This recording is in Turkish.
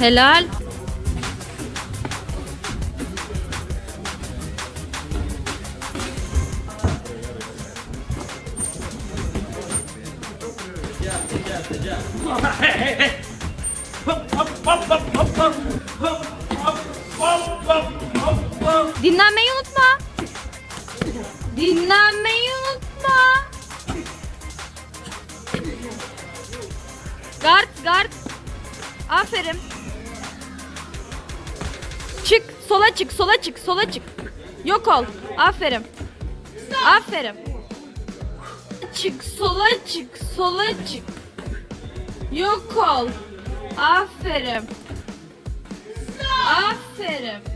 Helal. Dinlenmeyi unutma. Dinlenmeyi unutma. Guard, guard. Aferin. Çık, sola çık, sola çık, sola çık. Yok ol. Aferin. Aferin. Çık, sola çık, sola çık. Yok ol. Aferin. Aferin.